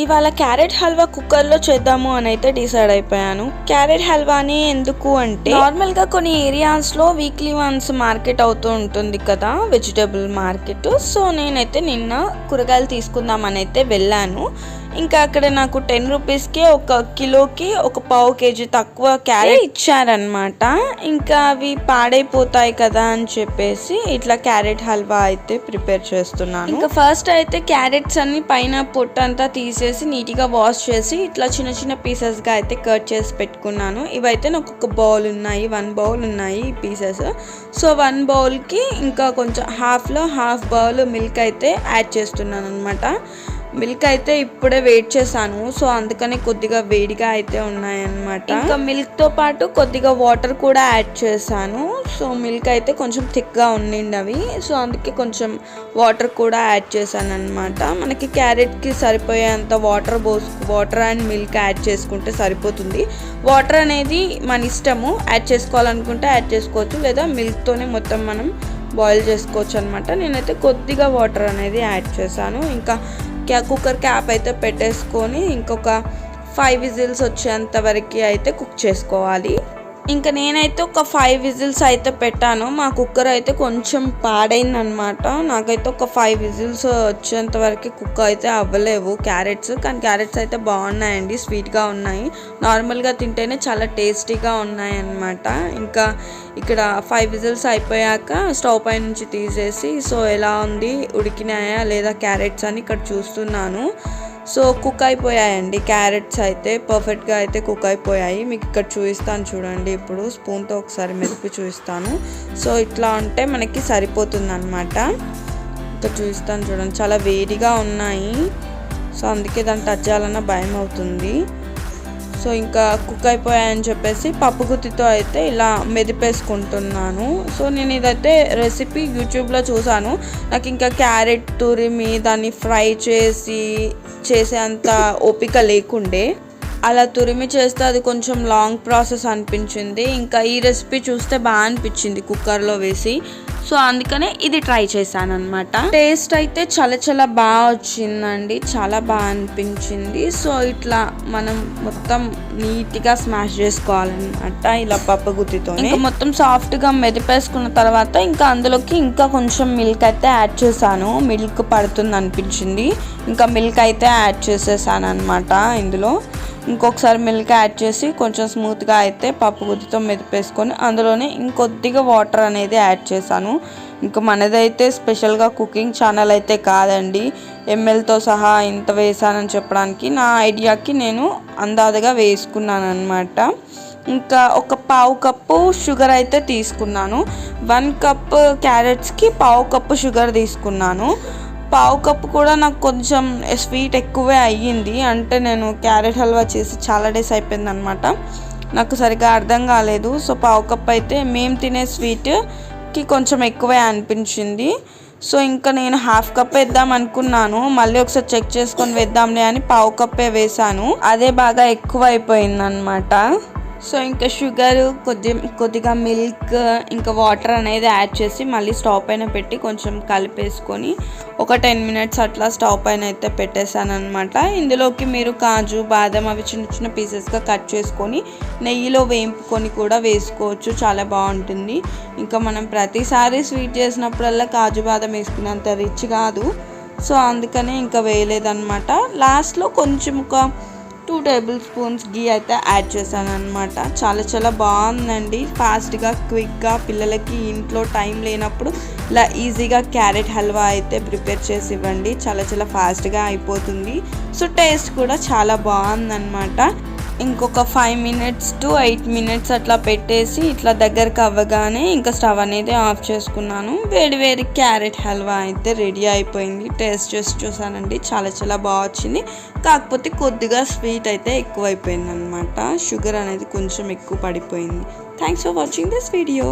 ఇవాళ క్యారెట్ హల్వా కుక్కర్లో చేద్దాము అని అయితే డిసైడ్ అయిపోయాను. క్యారెట్ హల్వాని ఎందుకు అంటే నార్మల్గా కొన్ని ఏరియాస్లో వీక్లీ వన్స్ మార్కెట్ అవుతూ ఉంటుంది కదా వెజిటేబుల్ మార్కెట్. సో నేనైతే నిన్న కూరగాయలు తీసుకుందామని అయితే వెళ్ళాను. ఇంకా అక్కడ నాకు టెన్ రూపీస్కి ఒక కిలోకి ఒక పావు కేజీ తక్కువ క్యారెట్ ఇచ్చారనమాట ఇంకా అవి పాడైపోతాయి కదా అని చెప్పేసి ఇట్లా క్యారెట్ హల్వా అయితే ప్రిపేర్ చేస్తున్నాను. ఇంకా ఫస్ట్ అయితే క్యారెట్స్ అన్ని పైన పొట్టు అంతా తీసేసి నీట్గా వాష్ చేసి ఇట్లా చిన్న చిన్న పీసెస్గా అయితే కట్ చేసి పెట్టుకున్నాను. ఇవైతే నాకు ఒక బౌల్ ఉన్నాయి వన్ బౌల్ ఉన్నాయి పీసెస్ సో వన్ బౌల్కి ఇంకా కొంచెం హాఫ్లో హాఫ్ బౌల్ మిల్క్ అయితే యాడ్ చేస్తున్నాను అనమాట మిల్క్ అయితే ఇప్పుడే వెయిట్ చేశాను. సో అందుకనే కొద్దిగా వేడిగా అయితే ఉన్నాయన్నమాట. ఇంకా మిల్క్తో పాటు కొద్దిగా వాటర్ కూడా యాడ్ చేశాను. సో మిల్క్ అయితే కొంచెం థిక్గా ఉండిండి అవి సో అందుకే కొంచెం వాటర్ కూడా యాడ్ చేశాను అనమాట మనకి క్యారెట్కి సరిపోయేంత వాటర్ పోసు వాటర్ అండ్ మిల్క్ యాడ్ చేసుకుంటే సరిపోతుంది. వాటర్ అనేది మన ఇష్టము. యాడ్ చేసుకోవాలనుకుంటే యాడ్ చేసుకోవచ్చు. లేదా మిల్క్తోనే మొత్తం మనం బాయిల్ చేసుకోవచ్చు అనమాట నేనైతే కొద్దిగా వాటర్ అనేది యాడ్ చేశాను. ఇంకా కుక్కర్ క్యాప్ అయితే పెట్టేసుకొని ఇంకొక ఫైవ్ విజిల్స్ వచ్చేంత వరకు అయితే కుక్ చేసుకోవాలి. ఇంకా నేనైతే ఒక ఫైవ్ విజిల్స్ అయితే పెట్టాను. మా కుక్కర్ అయితే కొంచెం పాడైందనమాట నాకైతే ఒక ఫైవ్ విజిల్స్ వచ్చేంత వరకు కుక్ అయితే అవ్వలేవు. క్యారెట్స్ కానీ క్యారెట్స్ అయితే బాగున్నాయండి స్వీట్గా ఉన్నాయి. నార్మల్గా తింటేనే చాలా టేస్టీగా ఉన్నాయి అన్నమాట ఇంకా ఇక్కడ ఫైవ్ విజిల్స్ అయిపోయాక స్టవ్ పై నుంచి తీసేసి సో ఎలా ఉంది ఉడికినాయా లేదా క్యారెట్స్ అని ఇక్కడ చూస్తున్నాను. సో కుక్ అయిపోయాయండి. క్యారెట్స్ అయితే పర్ఫెక్ట్గా అయితే కుక్ అయిపోయాయి. మీకు ఇక్కడ చూపిస్తాను చూడండి. ఇప్పుడు స్పూన్తో ఒకసారి మెదిపి చూపిస్తాను. సో ఇట్లా అంటే మనకి సరిపోతుంది అనమాట ఇక్కడ చూపిస్తాను చూడండి. చాలా వేడిగా ఉన్నాయి. సో అందుకే దాన్ని టచ్ చేయాలన్న భయం అవుతుంది. సో ఇంకా కుక్ అయిపోయాయని చెప్పేసి పప్పు గుత్తితో అయితే ఇలా మెదిపేసుకుంటున్నాను. సో నేను ఇదైతే రెసిపీ యూట్యూబ్లో చూసాను. నాకు ఇంకా క్యారెట్ తురిమి దాన్ని ఫ్రై చేసి చేసేంత ఓపిక లేకుండే. అలా తురిమి చేస్తే అది కొంచెం లాంగ్ ప్రాసెస్ అనిపించింది. ఇంకా ఈ రెసిపీ చూస్తే బాగా అనిపించింది కుక్కర్లో వేసి. సో అందుకనే ఇది ట్రై చేశాను అనమాట టేస్ట్ అయితే చాలా చాలా బాగా వచ్చిందండి. చాలా బాగా అనిపించింది. సో ఇట్లా మనం మొత్తం నీట్గా స్మాష్ చేసుకోవాలన్నమాట ఇలా పప్పు గుత్తితో ఇంకా మొత్తం సాఫ్ట్గా మెదిపేసుకున్న తర్వాత ఇంకా అందులోకి ఇంకా కొంచెం మిల్క్ అయితే యాడ్ చేశాను. మిల్క్ పడుతుంది అనిపించింది. ఇంకా మిల్క్ అయితే యాడ్ చేసేసాను అనమాట ఇందులో. ఇంకొకసారి మిల్క్ యాడ్ చేసి కొంచెం స్మూత్గా అయితే పప్పు గుత్తితో మెదిపేసుకొని అందులోనే ఇంకొద్దిగా వాటర్ అనేది యాడ్ చేశాను. ఇంకా మనదైతే స్పెషల్గా కుకింగ్ ఛానల్ అయితే కాదండి. ఎంఎల్తో సహా ఇంత వేసానని చెప్పడానికి నా ఐడియాకి నేను అందాజగా వేసుకున్నాను అనమాట ఇంకా ఒక పావు కప్పు షుగర్ అయితే తీసుకున్నాను. వన్ కప్ క్యారెట్స్కి పావు కప్పు షుగర్ తీసుకున్నాను. పావు కప్పు కూడా నాకు కొంచెం స్వీట్ ఎక్కువే అయ్యింది. అంటే నేను క్యారెట్ హల్వా చేసి చాలా డేస్ అయిపోయింది అనమాట నాకు సరిగ్గా అర్థం కాలేదు. సో పావు కప్ అయితే మేము తినే స్వీట్ కి కొంచెం ఎక్కువే అనిపించింది. సో ఇంకా నేను హాఫ్ కప్ వేద్దాం అనుకున్నాను. మళ్ళీ ఒకసారి చెక్ చేసుకొని వేద్దాంలే అని పావు కప్పే వేసాను అదే బాగా ఎక్కువ అయిపోయింది అనమాట సో ఇంకా షుగర్ కొద్ది కొద్దిగా మిల్క్ ఇంకా వాటర్ అనేది యాడ్ చేసి మళ్ళీ స్టవ్ పైన పెట్టి కొంచెం కలిపేసుకొని ఒక టెన్ మినిట్స్ అట్లా స్టవ్ పైన అయితే పెట్టేశాను అనమాట ఇందులోకి మీరు కాజు బాదం అవి చిన్న చిన్న పీసెస్గా కట్ చేసుకొని నెయ్యిలో వేయింపుకొని కూడా వేసుకోవచ్చు. చాలా బాగుంటుంది. ఇంకా మనం ప్రతిసారి స్వీట్ చేసినప్పుడల్లా కాజు బాదం వేసుకున్నంత రిచ్ కాదు. సో అందుకనే ఇంకా వేయలేదన్నమాట. లాస్ట్లో కొంచెం ఒక టూ టేబుల్ స్పూన్స్ గీ అయితే యాడ్ చేశాను అనమాట చాలా చాలా బాగుందండి. ఫాస్ట్గా క్విక్గా పిల్లలకి ఇంట్లో టైం లేనప్పుడు ఇలా ఈజీగా క్యారెట్ హల్వా అయితే ప్రిపేర్ చేసి ఇవ్వండి. చాలా చాలా ఫాస్ట్గా అయిపోతుంది. సో టేస్ట్ కూడా చాలా బాగుందన్నమాట. ఇంకొక five minutes to eight minutes అట్లా పెట్టేసి ఇట్లా దగ్గరకు అవ్వగానే ఇంకా స్టవ్ అనేది ఆఫ్ చేసుకున్నాను. వేడి వేడి క్యారెట్ హల్వా అయితే రెడీ అయిపోయింది. టేస్ట్ చేసి చూసానండి. చాలా చాలా బాగా వచ్చింది. కాకపోతే కొద్దిగా స్వీట్ అయితే ఎక్కువైపోయింది అనమాట షుగర్ అనేది కొంచెం ఎక్కువ పడిపోయింది. Thanks for watching this video